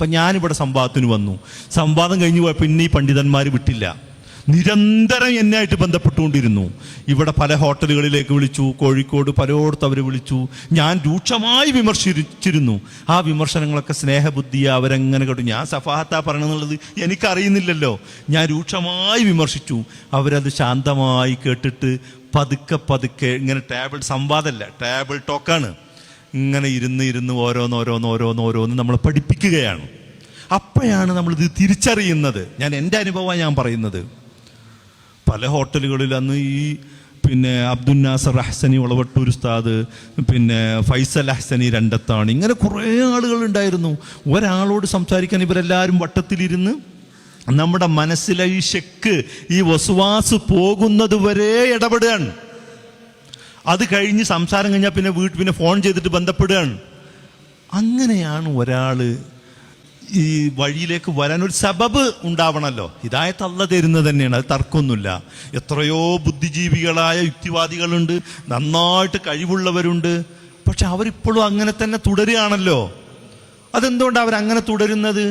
ഇപ്പം ഞാനിവിടെ സംവാദത്തിന് വന്നു. സംവാദം കഴിഞ്ഞു പോയപ്പോൾ പിന്നെ ഈ പണ്ഡിതന്മാർ വിട്ടില്ല. നിരന്തരം എന്നെയായിട്ട് ബന്ധപ്പെട്ടുകൊണ്ടിരുന്നു. ഇവിടെ പല ഹോട്ടലുകളിലേക്ക് വിളിച്ചു കോഴിക്കോട് പലയിടത്ത് അവർ വിളിച്ചു. ഞാൻ രൂക്ഷമായി വിമർശിച്ചിരുന്നു. ആ വിമർശനങ്ങളൊക്കെ സ്നേഹബുദ്ധിയ അവരെങ്ങനെ കേട്ടു. ഞാൻ സഫാഹത്താ പറയണമെന്നുള്ളത് എനിക്കറിയുന്നില്ലല്ലോ. ഞാൻ രൂക്ഷമായി വിമർശിച്ചു. അവരത് ശാന്തമായി കേട്ടിട്ട് പതുക്കെ പതുക്കെ ഇങ്ങനെ ടേബിൾ സംവാദമല്ല ടേബിൾ ടോക്കാണ് ഇങ്ങനെ ഇരുന്ന് ഇരുന്ന് ഓരോന്ന് ഓരോന്ന് ഓരോന്ന് നമ്മൾ പഠിപ്പിക്കുകയാണ്. അപ്പോഴാണ് നമ്മളിത് തിരിച്ചറിയുന്നത്. ഞാൻ എന്റെ അനുഭവമാണ് ഞാൻ പറയുന്നത്. പല ഹോട്ടലുകളിൽ അന്ന് ഈ പിന്നെ അബ്ദുൽ നാസർ അഹ്സനി ഉളവട്ടൂർ ഉസ്താദ് പിന്നെ ഫൈസൽ അഹ്സനി രണ്ടത്താണ്. ഇങ്ങനെ കുറേ ആളുകൾ ഉണ്ടായിരുന്നു. ഒരാളോട് സംസാരിക്കാൻ ഇവരെല്ലാവരും വട്ടത്തിലിരുന്ന് നമ്മുടെ മനസ്സിലെ ഈ ഈ വസുവാസ് പോകുന്നത് വരെ ഇടപെടുകയാണ്. അത് കഴിഞ്ഞ് സംസാരം കഴിഞ്ഞാൽ പിന്നെ വീട്ടിൽ പിന്നെ ഫോൺ ചെയ്തിട്ട് ബന്ധപ്പെടുകയാണ്. അങ്ങനെയാണ് ഒരാൾ ഈ വഴിയിലേക്ക് വരാൻ ഒരു സബബ് ഉണ്ടാവണമല്ലോ ഹിദായത്ത് അല്ല തരുന്നത് തന്നെയാണ് അത് തർക്കമൊന്നുമില്ല. എത്രയോ ബുദ്ധിജീവികളായ യുക്തിവാദികളുണ്ട് നന്നായിട്ട് കഴിവുള്ളവരുണ്ട്. പക്ഷെ അവരിപ്പോഴും അങ്ങനെ തന്നെ തുടരുകയാണല്ലോ. അതെന്തുകൊണ്ടാണ് അവരങ്ങനെ തുടരുന്നത്?